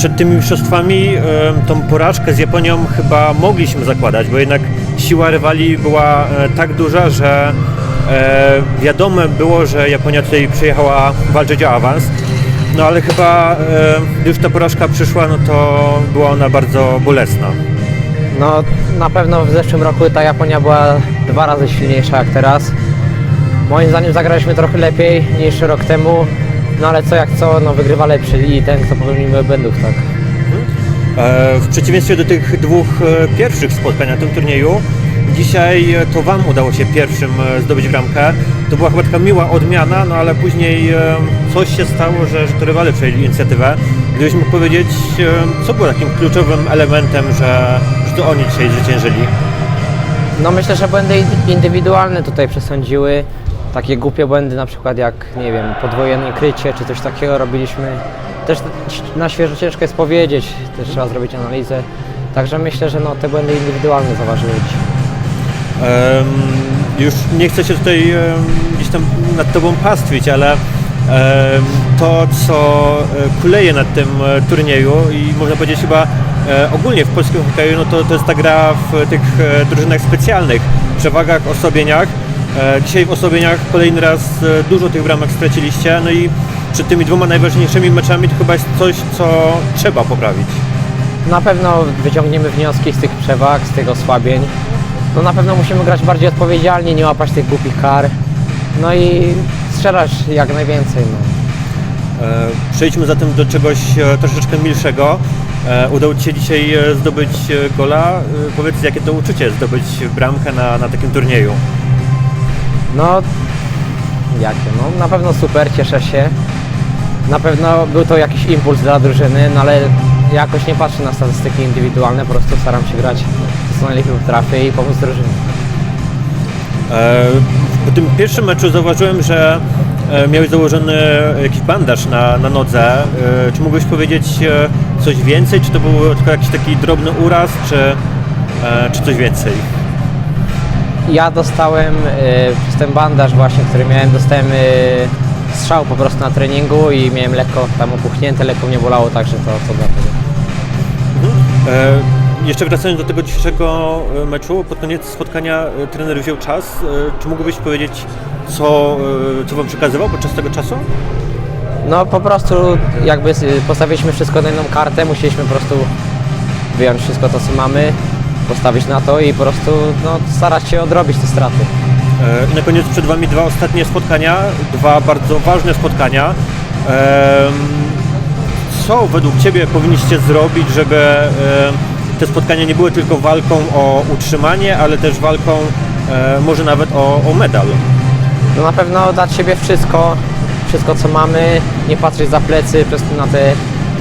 przed tymi mistrzostwami tą porażkę z Japonią chyba mogliśmy zakładać, bo jednak siła rywali była e, tak duża, że e, wiadome było, że Japonia tutaj przyjechała walczyć o awans. No ale chyba już ta porażka przyszła, no to była ona bardzo bolesna. No na pewno w zeszłym roku ta Japonia była dwa razy silniejsza jak teraz. Moim zdaniem zagraliśmy trochę lepiej niż rok temu, no ale co jak co, no wygrywa lepszy i ten kto popełnił błędów, tak. E, W przeciwieństwie do tych dwóch e, pierwszych spotkań na tym turnieju, dzisiaj e, to Wam udało się pierwszym e, zdobyć bramkę. To była chyba taka miła odmiana, no ale później e, coś się stało, że, że to rywale przejęli inicjatywę. Gdybyś mógł powiedzieć, e, co było takim kluczowym elementem, że, że to oni dzisiaj zwyciężyli? No myślę, że błędy in- indywidualne tutaj przesądziły. Takie głupie błędy na przykład jak, nie wiem, podwojenie krycie czy coś takiego robiliśmy. Też na świeżo ciężko jest powiedzieć, też trzeba zrobić analizę. Także myślę, że no, te błędy indywidualne zaważyły. Em, już nie chcę się tutaj em, gdzieś tam nad Tobą pastwić, ale em, to, co e, kuleje nad tym e, turnieju i można powiedzieć chyba ogólnie w polskim hokeju, no to, to jest ta gra w tych e, drużynach specjalnych, przewagach, osobieniach. E, Dzisiaj w osobieniach kolejny raz e, dużo tych bramek straciliście, no i przed tymi dwoma najważniejszymi meczami to chyba jest coś, co trzeba poprawić. Na pewno wyciągniemy wnioski z tych przewag, z tych osłabień. No na pewno musimy grać bardziej odpowiedzialnie, nie łapać tych głupich kar. No i strzelać jak najwięcej. No. E, Przejdźmy zatem do czegoś e, troszeczkę milszego. E, Udało Ci się dzisiaj e, zdobyć e, gola. Powiedz, jakie to uczucie zdobyć bramkę na, na takim turnieju? No, jakie? No na pewno super, cieszę się. Na pewno był to jakiś impuls dla drużyny, no ale jakoś nie patrzę na statystyki indywidualne, po prostu staram się grać to co najlepiej potrafię i pomóc drużynie. Po tym pierwszym meczu zauważyłem, że miałeś założony jakiś bandaż na, na nodze. Czy mógłbyś powiedzieć coś więcej? Czy to był tylko jakiś taki drobny uraz, czy, e, czy coś więcej? Ja dostałem y, przez ten bandaż właśnie, który miałem, dostałem y, strzał po prostu na treningu i miałem lekko tam opuchnięte, lekko mnie bolało, także to, to dlatego. E, Jeszcze wracając do tego dzisiejszego e, meczu, pod koniec spotkania e, trener wziął czas. E, Czy mógłbyś powiedzieć, co, e, co Wam przekazywał podczas tego czasu? No po prostu jakby postawiliśmy wszystko na jedną kartę, musieliśmy po prostu wyjąć wszystko to co mamy, postawić na to i po prostu no, starać się odrobić te straty. E, I na koniec przed Wami dwa ostatnie spotkania, dwa bardzo ważne spotkania. Co według Ciebie powinniście zrobić, żeby e, te spotkania nie były tylko walką o utrzymanie, ale też walką e, może nawet o, o medal? No na pewno dać siebie wszystko, wszystko co mamy, nie patrzeć za plecy przez na te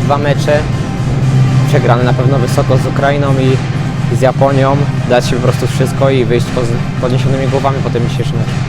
dwa mecze. Przegrane na pewno wysoko z Ukrainą i z Japonią, dać się po prostu wszystko i wyjść po- z podniesionymi głowami po tym dzisiejszym meczu.